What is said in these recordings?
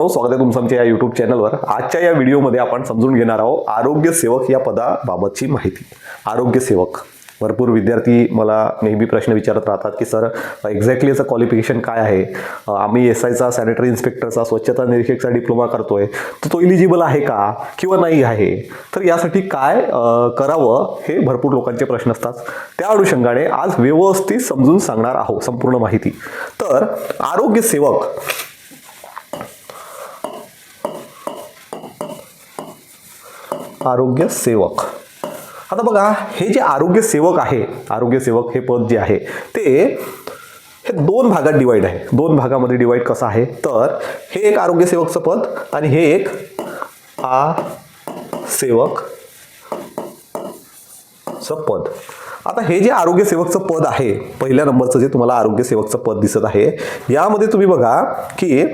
हो, स्वागत आहे तुमचं आमच्या या युट्यूब चॅनलवर आजच्या या व्हिडिओमध्ये आपण समजून घेणार आहोत आरोग्य सेवक या पदाबाबतची माहिती. आरोग्य सेवक. भरपूर विद्यार्थी मला नेहमी प्रश्न विचारत राहतात की सर एक्झॅक्टली याचं क्वालिफिकेशन काय आहे? आम्ही एस आयचा सॅनिटरी इन्स्पेक्टरचा स्वच्छता निरीक्षकचा डिप्लोमा करतोय. तर तो इलिजिबल आहे का? किंवा नाही आहे? तर यासाठी काय करावं? हे भरपूर लोकांचे प्रश्न असतात. त्या अनुषंगाने आज व्यवस्थित समजून सांगणार आहोत संपूर्ण माहिती. तर आरोग्य सेवक आरोग्य सेवक. आता बघा हे जे आरोग्य सेवक आहे आरोग्य सेवक हे पद जे आहे ते हे दोन भागात डिवाईड आहे. दोन भागामध्ये डिवाईड कसं आहे? तर हे एक आरोग्य सेवकचं पद आणि हे एक आ सेवक चं पद. आता हे जे आरोग्य सेवकचं पद आहे पहिल्या नंबरचं जे तुम्हाला आरोग्य सेवकचं पद दिसत आहे यामध्ये तुम्ही बघा की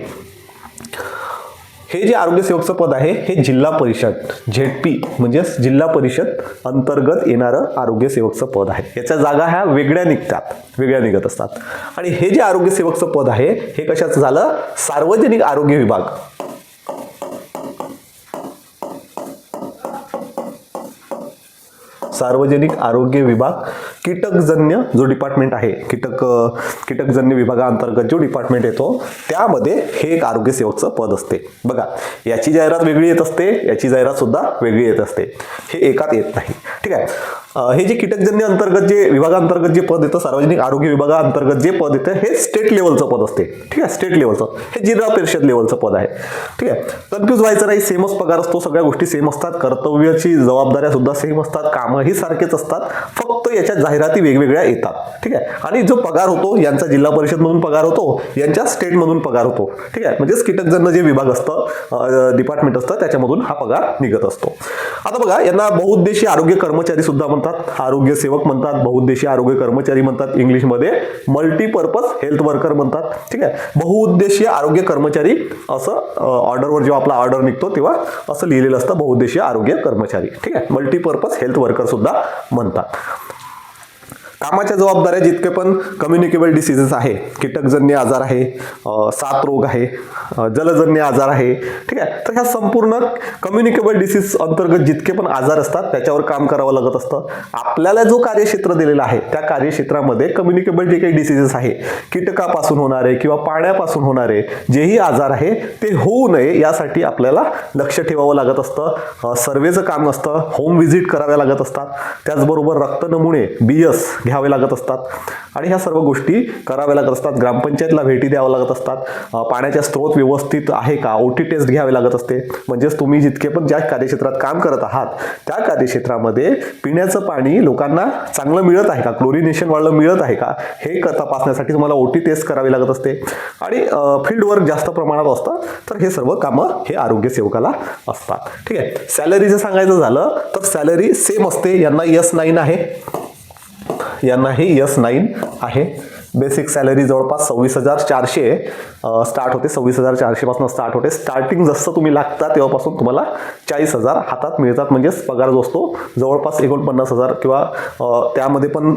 हे जे आरोग्य सेवकचं पद आहे हे जिल्हा परिषद झेडपी म्हणजेच जिल्हा परिषद अंतर्गत येणारं आरोग्य सेवकचं पद आहे. याच्या जागा ह्या वेगळ्या निघतात वेगळ्या निघत असतात. आणि हे जे आरोग्य सेवकचं पद आहे हे कशाचं झालं? सार्वजनिक आरोग्य विभाग. सार्वजनिक आरोग्य विभाग कीटकजन्य जो डिपार्टमेंट आहे कीटक कीटकजन्य विभागाअंतर्गत जो डिपार्टमेंट येतो त्यामध्ये हे एक आरोग्य सेवकचं पद असते. बघा याची जाहिरात वेगळी येत असते याची जाहिरात सुद्धा वेगळी येत असते. हे एकात येत नाही. ठीक आहे? हे जे कीटकजन्य अंतर्गत जे विभागांतर्गत जे पद येतं सार्वजनिक आरोग्य विभागाअंतर्गत जे पद येतं हे स्टेट लेवलचं पद असते. ठीक आहे? स्टेट लेवलचं हे जिल्हा परिषद लेवलचं पद आहे. ठीक आहे? कन्फ्यूज व्हायचं नाही. सेमच पगार असतो. सगळ्या गोष्टी सेम असतात. कर्तव्याची जबाबदाऱ्या सुद्धा सेम असतात. कामंही सारखेच असतात. फक्त याच्या जाहिराती वेगवेगळ्या येतात. ठीक आहे? आणि जो पगार होतो यांचा जिल्हा परिषदमधून पगार होतो यांच्या स्टेटमधून पगार होतो. ठीक आहे? म्हणजेच कीटकजन्य जे विभाग असतं डिपार्टमेंट असतं त्याच्यामधून हा पगार निघत असतो. आता बघा यांना बहुउद्देशीय आरोग्य कर्मचारी सुद्धा म्हणतात. आरोग्य सेवक म्हणतात बहुउद्देशीय आरोग्य कर्मचारी म्हणतात इंग्लिशमध्ये मल्टीपर्पज हेल्थ वर्कर म्हणतात. ठीक आहे? बहुउद्देशीय आरोग्य कर्मचारी असं ऑर्डरवर जेव्हा आपला ऑर्डर निघतो तेव्हा असं लिहिलेलं असतं बहुउद्देशीय आरोग्य कर्मचारी. ठीक आहे? मल्टीपर्पज हेल्थ वर्कर सुद्धा म्हणतात. कामाच्या जबाबदाऱ्या जितके पण कम्युनिकेबल डिसिजेस आहे कीटकजन्य आजार आहे सात रोग आहे जलजन्य आजार आहे ठीक आहे? तर ह्या संपूर्ण कम्युनिकेबल डिसीज अंतर्गत जितके पण आजार असतात त्याच्यावर काम करावं लागत असतं. आपल्याला जो कार्यक्षेत्र दिलेला आहे त्या कार्यक्षेत्रामध्ये कम्युनिकेबल जे काही डिसिजेस आहे कीटकापासून होणारे किंवा पाण्यापासून होणारे जेही आजार आहे ते होऊ नये यासाठी आपल्याला लक्ष ठेवावं लागत असतं. सर्वेचं काम असतं होम व्हिजिट कराव्या लागत असतात. त्याचबरोबर रक्त नमुने बी एस घ्यावे लागत असतात. आणि ह्या सर्व गोष्टी कराव्या लागत असतात. ग्रामपंचायतला भेटी द्याव्या लागत असतात. पाण्याचा पाण्याच्या स्रोत व्यवस्थित आहे का? ओटी टेस्ट घ्यावी लागत असते. म्हणजेच तुम्ही जितके पण ज्या कार्यक्षेत्रात काम करत आहात त्या कार्यक्षेत्रामध्ये पिण्याचं पाणी लोकांना चांगलं मिळत आहे का? क्लोरिनेशन वाढलं मिळत आहे का? हे तपासण्यासाठी तुम्हाला ओटी टेस्ट करावी लागत असते. आणि फील्ड वर्क जास्त प्रमाणात असतं तर हे सर्व कामं हे आरोग्य सेवकाला असतात. ठीक आहे. सॅलरीचं सांगायचं झालं तर सॅलरी सेम असते. यांना यस नाईन आहे. यांनाही यस नाईन आहे. बेसिक सॅलरी जवळपास सव्वीस हजार चारशे स्टार्ट होते. सव्वीस हजार चारशेपासून स्टार्ट होते. स्टार्टिंग जसं तुम्ही लागता तेव्हापासून तुम्हाला चाळीस हजार हातात मिळतात. म्हणजेच पगार जो असतो जवळपास एकोणपन्नास हजार किंवा त्यामध्ये पण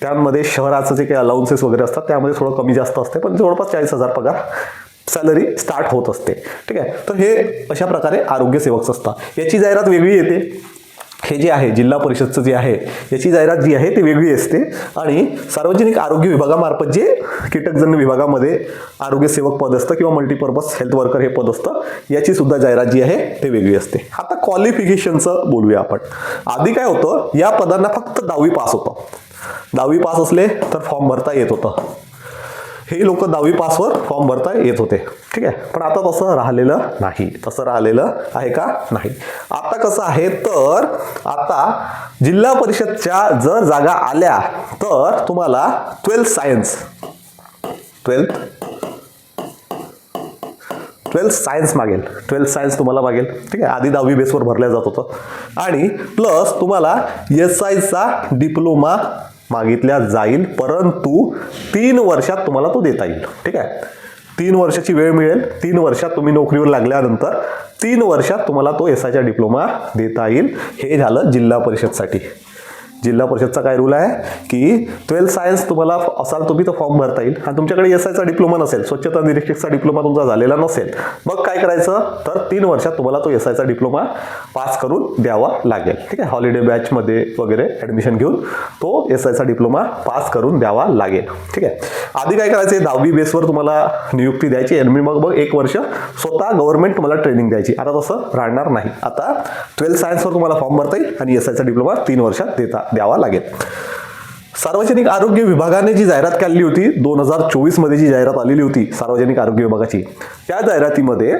त्यामध्ये शहराचं जे काही अलाउन्सेस वगैरे असतात त्यामध्ये थोडं कमी जास्त असते. पण जवळपास चाळीस हजार पगार सॅलरी स्टार्ट होत असते. ठीक आहे? तर हे अशा प्रकारे आरोग्य सेवक असतात. याची जाहिरात वेगळी येते. हे जे आहे जिल्हा परिषदचं जे आहे याची जाहिरात जी आहे ती वेगळी असते. आणि सार्वजनिक आरोग्य विभागामार्फत जे कीटकजन्य विभागामध्ये आरोग्य सेवक पद असतं किंवा मल्टीपर्पज हेल्थ वर्कर हे पद असतं याची सुद्धा जाहिरात जी आहे ते वेगळी असते. आता क्वालिफिकेशनचं बोलूया आपण. आधी काय होतं या पदांना फक्त दहावी पास होतं. दहावी पास असले तर फॉर्म भरता येत होतं. हे लोक दहावी पासवर फॉर्म भरता येत होते. ठीक आहे? पण आता तसं राहिलेलं नाही. तसं राहिलेलं आहे का नाही? आता कसं आहे तर आता जिल्हा परिषदच्या जर जागा आल्या तर तुम्हाला twelfth science twelfth twelfth science मागेल. ट्वेल्थ सायन्स तुम्हाला मागेल. ठीक आहे? आधी दहावी बेसवर भरल्या जात होतं. आणि प्लस तुम्हाला एस आयचा डिप्लोमा मागितल्या जाईल परंतु तीन वर्षात तुम्हाला तो देता येईल. ठीक आहे? तीन वर्षाची वेळ मिळेल. तीन वर्षात तुम्ही नोकरीवर लागल्यानंतर तीन वर्षात तुम्हाला तो एस आयचा डिप्लोमा देता येईल. हे झालं जिल्हा परिषदसाठी. जिल्हा परिषदचा काय रूल आहे की ट्वेल्थ सायन्स तुम्हाला असाल तुम्ही तर फॉर्म भरता येईल. आणि तुमच्याकडे एस आयचा डिप्लोमा नसेल स्वच्छता निरीक्षकचा डिप्लोमा तुमचा झालेला नसेल मग काय करायचं? तर तीन वर्षात तुम्हाला तो एस आयचा डिप्लोमा पास करून द्यावा लागेल. ठीक आहे? हॉलिडे बॅचमध्ये वगैरे ॲडमिशन घेऊन तो एस आयचा डिप्लोमा पास करून द्यावा लागेल. ठीक आहे? आधी काय करायचं? दहावी बेसवर तुम्हाला नियुक्ती द्यायची आणि मग मग एक वर्ष स्वतः गव्हर्नमेंट तुम्हाला ट्रेनिंग द्यायची आता तसं राहणार नाही. आता ट्वेल्थ सायन्सवर तुम्हाला फॉर्म भरता येईल आणि एस आयचा डिप्लोमा तीन वर्षात देता द्यावा लागेल. सार्वजनिक आरोग्य विभागाने जी जाहिरात काढली होती दोन हजार चोवीसमध्ये जी जाहिरात आलेली होती सार्वजनिक आरोग्य विभागाची त्या जाहिरातीमध्ये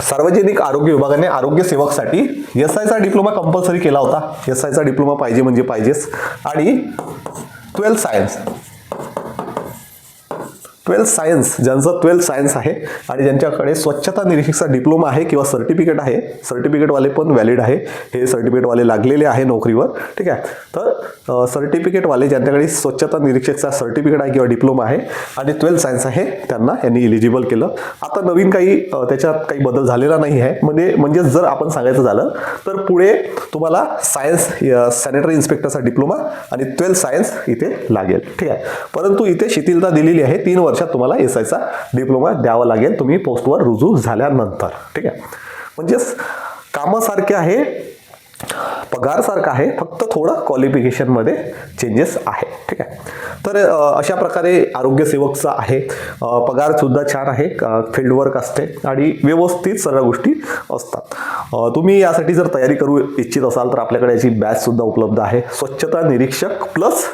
सार्वजनिक आरोग्य विभागाने आरोग्य सेवकसाठी एस आयचा डिप्लोमा कंपल्सरी केला होता. एस आयचा डिप्लोमा पाहिजे म्हणजे पाहिजेच. आणि ट्वेल्थ सायन्स ट्वेल्थ सायन्स ज्यांचं ट्वेल्थ सायन्स आहे आणि ज्यांच्याकडे स्वच्छता निरीक्षकचा डिप्लोमा आहे किंवा सर्टिफिकेट आहे सर्टिफिकेटवाले पण व्हॅलिड आहे. हे सर्टिफिकेटवाले लागलेले आहे नोकरीवर ठीक आहे? तर सर्टिफिकेटवाले ज्यांच्याकडे स्वच्छता निरीक्षकचा सर्टिफिकेट आहे किंवा डिप्लोमा आहे आणि ट्वेल्थ सायन्स आहे त्यांना यांनी इलिजिबल केलं. आता नवीन काही त्याच्यात काही बदल झालेला नाही आहे. म्हणजे म्हणजे जर आपण सांगायचं झालं तर पुढे तुम्हाला सायन्स सॅनिटरी इन्स्पेक्टरचा डिप्लोमा आणि ट्वेल्थ सायन्स इथे लागेल ठीक आहे? परंतु इथे शिथिलता दिलेली आहे तीन वर्ष. वर्षात तुम्हाला एस आयचा डिप्लोमा द्यावा लागेल. तुम्ही पोस्टवर रुजू झाल्यानंतर. ठीक आहे? म्हणजेच कामासारखे आहे पगार सारखा आहे फक्त थोडं क्वालिफिकेशनमध्ये चेंजेस आहे. ठीक आहे? तर अशा प्रकारे आरोग्य सेवकचा आहे. पगार पगारसुद्धा छान आहे फील्ड वर्क असते आणि व्यवस्थित सर्व गोष्टी असतात. तुम्ही यासाठी जर तयारी करू इच्छित असाल तर आपल्याकडे याची बॅचसुद्धा उपलब्ध आहे. स्वच्छता निरीक्षक प्लस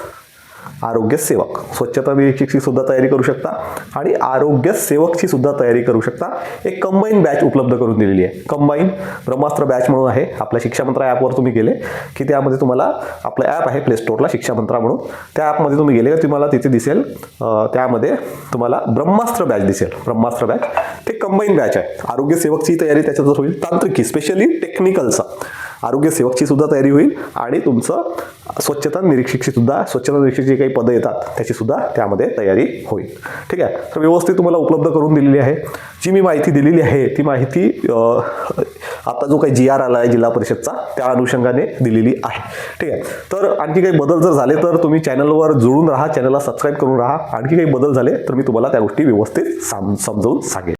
आरोग्य सेवक. स्वच्छता निरीक्षकची सुद्धा तयारी करू शकता आणि आरोग्य सेवकची सुद्धा तयारी करू शकता. एक कंबाईन बॅच उपलब्ध करून दिलेली आहे. कंबाईन ब्रह्मास्त्र बॅच म्हणून आहे. आपल्या शिक्षा मंत्रा ॲपवर तुम्ही गेले की त्यामध्ये तुम्हाला आपलं ॲप आहे प्ले स्टोअरला शिक्षा मंत्रा म्हणून. त्या ॲपमध्ये तुम्ही गेले तुम्हाला तिथे दिसेल त्यामध्ये तुम्हाला ब्रह्मास्त्र बॅच दिसेल. ब्रह्मास्त्र बॅच ते कंबाईन बॅच आहे. आरोग्य सेवकची तयारी त्याच्यातच होईल. तांत्रिकी स्पेशली टेक्निकलचा आरोग्य सेवकची सुद्धा तयारी होईल आणि तुमचं स्वच्छता निरीक्षकची सुद्धा स्वच्छता निरीक्षकची काही पदं येतात त्याची सुद्धा त्यामध्ये तयारी होईल. ठीक आहे? तर व्यवस्थित तुम्हाला उपलब्ध करून दिलेली आहे. जी मी माहिती दिलेली आहे ती माहिती आता जो काही जी आर आला आहे जिल्हा परिषदचा त्या अनुषंगाने दिलेली आहे. ठीक आहे? तर आणखी काही बदल जर झाले तर तुम्ही चॅनलवर जुळून राहा चॅनलला सबस्क्राईब करून राहा. आणखी काही बदल झाले तर मी तुम्हाला त्या गोष्टी व्यवस्थित साम समजावून सांगेन.